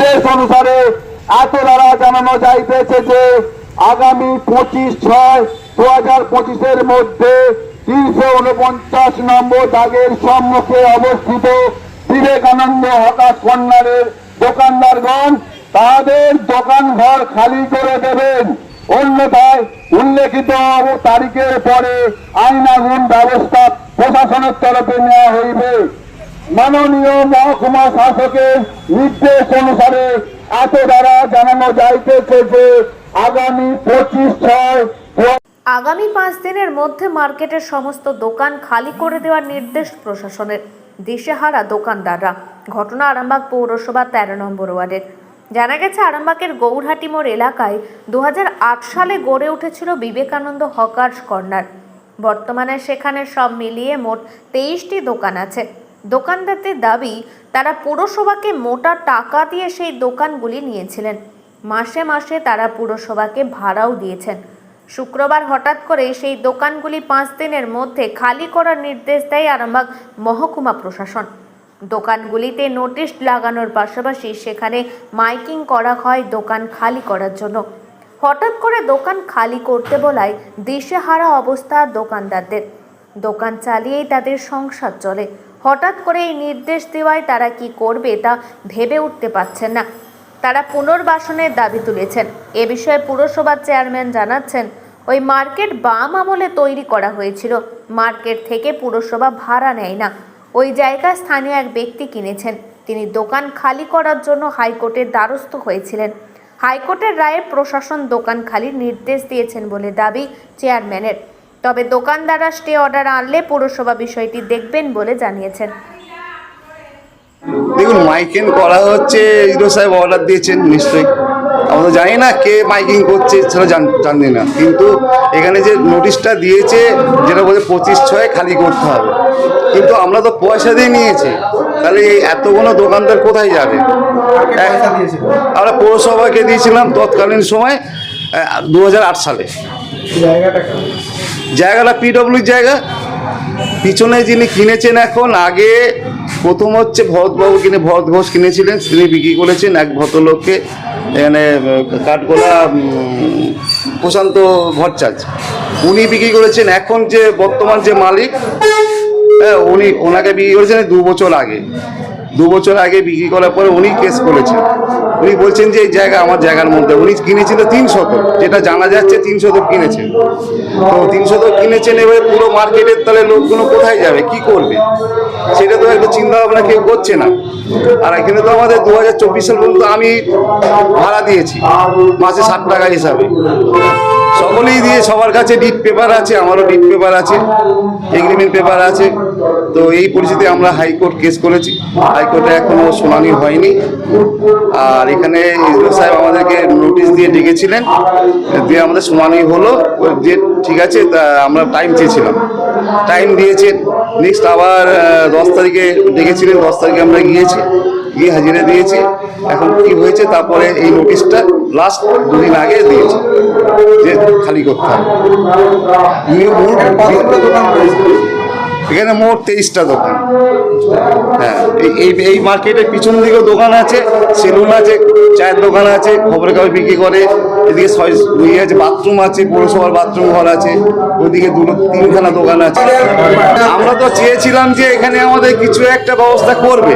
নির্দেশ অনুসারে এত দ্বারা জানানো যাইতেছে যে আগামী পঁচিশ ছয় দু হাজার পঁচিশের মধ্যে তিনশো উনপঞ্চাশ নম্বর দাগের সম্মুখে অবস্থিত বিবেকানন্দ হকাশ কর্নারের দোকানদারগণ, তাদের দোকান ঘর খালি করে দেবেন। অন্যথায় উল্লেখিত তারিখের পরে আইনাগুন ব্যবস্থা প্রশাসনের তরফে নেওয়া হইবে। মাননীয় মহকুমা শাসকের নির্দেশ অনুসারে এত দ্বারা জানানো যাইতেছে যে আগামী পঁচিশ ছয় আগামী পাঁচ দিনের মধ্যে মার্কেটের সমস্ত দোকান খালি করে দেওয়ার নির্দেশ প্রশাসনের। দিশেহারা দোকানদাররা। ঘটনা আরামবাগ পৌরসভা তেরো নম্বর ওয়ার্ডের। জানা গেছে, আরামবাগের গৌরহাটি মোড় এলাকায় দু হাজার আট সালে গড়ে উঠেছিল বিবেকানন্দ হকার্স কর্নার। বর্তমানে সেখানে সব মিলিয়ে মোট তেইশটি দোকান আছে। দোকানদারদের দাবি, তারা পুরসভাকে মোটা টাকা দিয়ে সেই দোকানগুলি নিয়েছিলেন। মাসে মাসে তারা পুরসভাকে ভাড়াও দিয়েছেন। শুক্রবার হঠাৎ করে সেই দোকানগুলি পাঁচ দিনের মধ্যে খালি করার নির্দেশ দেয় আরামবাগ মহকুমা প্রশাসন। দোকানগুলিতে নোটিশ লাগানোর পাশাপাশি সেখানে মাইকিং করা হয় দোকান খালি করার জন্য। হঠাৎ করে দোকান খালি করতে বলায় দিশেহারা অবস্থা দোকানদারদের। দোকান চালিয়েই তাদের সংসার চলে। হঠাৎ করে এই নির্দেশ দেওয়ায় তারা কি করবে তা ভেবে উঠতে পারছেন না। তারা পুনর্বাসনের দাবি তুলেছেন। এ বিষয়ে পুরসভার চেয়ারম্যান জানাচ্ছেন, ওই মার্কেট বাম আমলে তৈরি করা হয়েছিল। মার্কেট থেকে পুরসভা ভাড়া নেয় না। ওই জায়গা স্থানীয় এক ব্যক্তি কিনেছেন। তিনি দোকান খালি করার জন্য হাইকোর্টের দ্বারস্থ হয়েছিলেন। হাইকোর্টের রায়ে প্রশাসন দোকান খালির নির্দেশ দিয়েছেন বলে দাবি চেয়ারম্যানের। তবে দোকানদাররা স্টে অর্ডার আনলে পুরসভা বিষয়টি দেখবেন বলে জানিয়েছেন। দেখুন মাইকিং করা হচ্ছে ইরো সাহেব অর্ডার দিয়েছেন নিশ্চয়ই। আমরা তো জানি না কে মাইকিং করছে সেটা জান- জানি না। কিন্তু এখানে যে নোটিশটা দিয়েছে যেটা বলছে পঁচিশ ছয় খালি করতে হবে। কিন্তু আমরা তো পয়সা দিয়ে নিয়েছি। তাহলে এই এতগুলো দোকানদার কোথায় যাবে? আমরা পৌরসভাকে দিয়েছিলাম তৎকালীন সময় দু হাজার আট সালে। জায়গাটা পিডব্লিউর জায়গা। পিছনে যিনি কিনেছেন এখন, আগে প্রথম হচ্ছে ভরতবাবু কিনে, ভরত ঘোষ কিনেছিলেন, তিনি বিক্রি করেছেন এক ভদ্রলোককে, এখানে কাঠগোলা প্রশান্ত ভট্টাচ উনি বিক্রি করেছেন এখন যে বর্তমান যে মালিক হ্যাঁ উনি ওনাকে বিক্রি করেছেন দু বছর আগে। দু বছর আগে বিক্রি করার পরে উনি কেস করেছেন। উনি বলছেন যে এই জায়গা আমার জায়গার মধ্যে। উনি কিনেছিল তিন শতক যেটা জানা যাচ্ছে তিন শতক কিনেছেন। তো তিন শতক কিনেছেন, এবারে পুরো মার্কেটের তাহলে লোকগুলো কোথায় যাবে? কি করবে? সেটা তো একটা চিন্তা ভাবনা কেউ করছে না। আর এখানে তো আমাদের দু হাজার চব্বিশ সাল পর্যন্ত আমি ভাড়া দিয়েছি, মাসে ষাট টাকা হিসাবে। সকলেই দিয়ে সবার কাছে ডিট পেপার আছে, আমারও ডিট পেপার আছে এগ্রিমেন্ট পেপার আছে। তো এই পরিস্থিতি আমরা হাইকোর্ট কেস করেছি। হাইকোর্টে এখনও শুনানি হয়নি। আর এখানে ইসরো সাহেব আমাদেরকে নোটিশ দিয়ে ডেকেছিলেন দিয়ে আমাদের শুনানি হলো। যে ঠিক আছে তা আমরা টাইম চেয়েছিলাম। টাইম দিয়েছেন। নেক্সট আবার দশ তারিখে ডেকেছিলেন। দশ তারিখে আমরা গিয়েছি। গিয়ে হাজিরা দিয়েছি। এখন কি হয়েছে তারপরে এই নোটিশটা লাস্ট দুদিন আগে দিয়েছে যে খালি করতে হবে। এখানে মোট তেইশটা দোকান। হ্যাঁ এই- এই মার্কেটের পিছন দিকেও দোকান আছে, সেলুন আছে, চায়ের দোকান আছে, খবরের কাগজ বিক্রি করে। এদিকে ইয়ে আছে, বাথরুম আছে, পৌরসভার বাথরুম ঘর আছে ওইদিকে দুটো তিনখানা দোকান আছে। আমরা তো চেয়েছিলাম যে এখানে আমাদের কিছু একটা ব্যবস্থা করবে।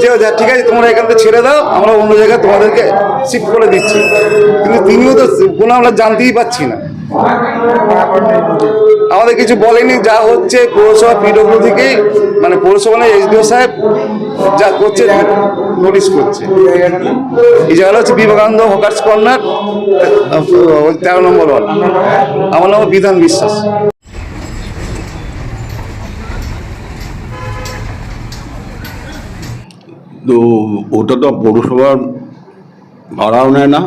যে ঠিক আছে, তোমরা এখান থেকে ছেড়ে দাও, আমরা অন্য জায়গায় তোমাদেরকে শিফট করে দিচ্ছি। কিন্তু তিনিও তো, কোনো আমরা জানতেই পাচ্ছি না। আমাদের কিছু বলেনি যা হচ্ছে পৌরসভা পিডব্লিউ থেকে মানে পৌরসভা এসডিও সাহেব যা করছে নোটিশ করছে। এই জায়গাটা হচ্ছে বিবেকানন্দ হকার্স কর্নার তেরো নম্বর ওয়ার্ড। আমার নাম বিধান বিশ্বাস। তো ওটা তো পৌরসভার ভাড়াও নেয় না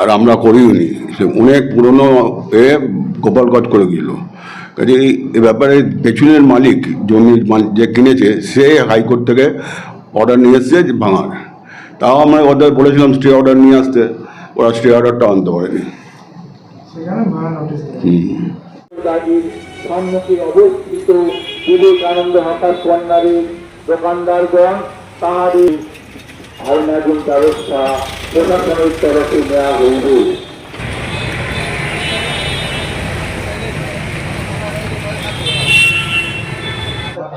আর আমরা করিও নি অনেক পুরনো এ গোপালগঞ্জ করে গেল। কাজে এই ব্যাপারে পেছনের মালিক জমির মালিক যে কিনেছে সে হাইকোর্ট থেকে অর্ডার নিয়ে এসছে যে ভাঙার। তাও আমরা অর্ডার বলেছিলাম স্টে অর্ডার নিয়ে আসতে। ওরা স্টে অর্ডারটা আনতে পারেনি। সম্মুখে অবস্থিত বিবেকানন্দ দোকানদারগণ আইনাগুন ব্যবস্থা প্রশাসনের তরফে নেওয়া হইবে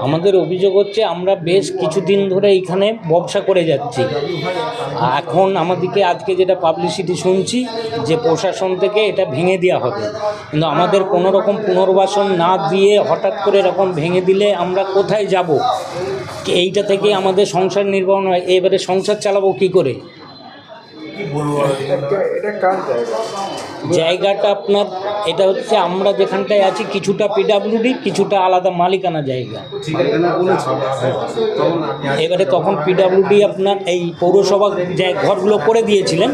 আমাদের অভিযোগ হচ্ছে আমরা বেশ কিছুদিন ধরে এখানে ব্যবসা করে যাচ্ছি। এখন আমাদেরকে আজকে যেটা পাবলিসিটি শুনছি যে প্রশাসন থেকে এটা ভেঙে দেওয়া হবে। কিন্তু আমাদের কোনো রকম পুনর্বাসন না দিয়ে হঠাৎ করে এরকম ভেঙে দিলে আমরা কোথায় যাব? এইটা থেকে আমাদের সংসার নির্বাহ হয়। এবারে সংসার চালাবো কি করে? জায়গাটা আপনার এটা হচ্ছে আমরা যেখানটায় আছি কিছুটা পিডাব্লিউডি কিছুটা আলাদা মালিকানা জায়গা। এবারে তখন পিডাব্লিউডি আপনার এই পৌরসভা যে ঘরগুলো করে দিয়েছিলেন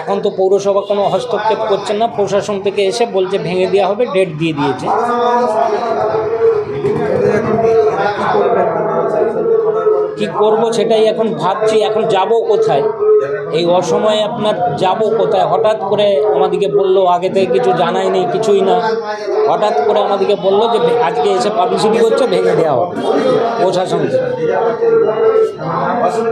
এখন তো পৌরসভা কোনো হস্তক্ষেপ করছে না প্রশাসন থেকে এসে বলছে ভেঙে দেওয়া হবে ডেট দিয়ে দিয়েছে। কি করব সেটাই এখন ভাবছি এখন যাব কোথায়? এই অসময়ে আপনার যাব কোথায় হঠাৎ করে আমাদেরকে বলল, আগে থেকে কিছু জানাই নেই, কিছুই না হঠাৎ করে আমাদেরকে বলল যে, আজকে এসে পাবলিসিটি করছে, ভেঙে দেওয়া হবে প্রশাসন থেকে। হুম?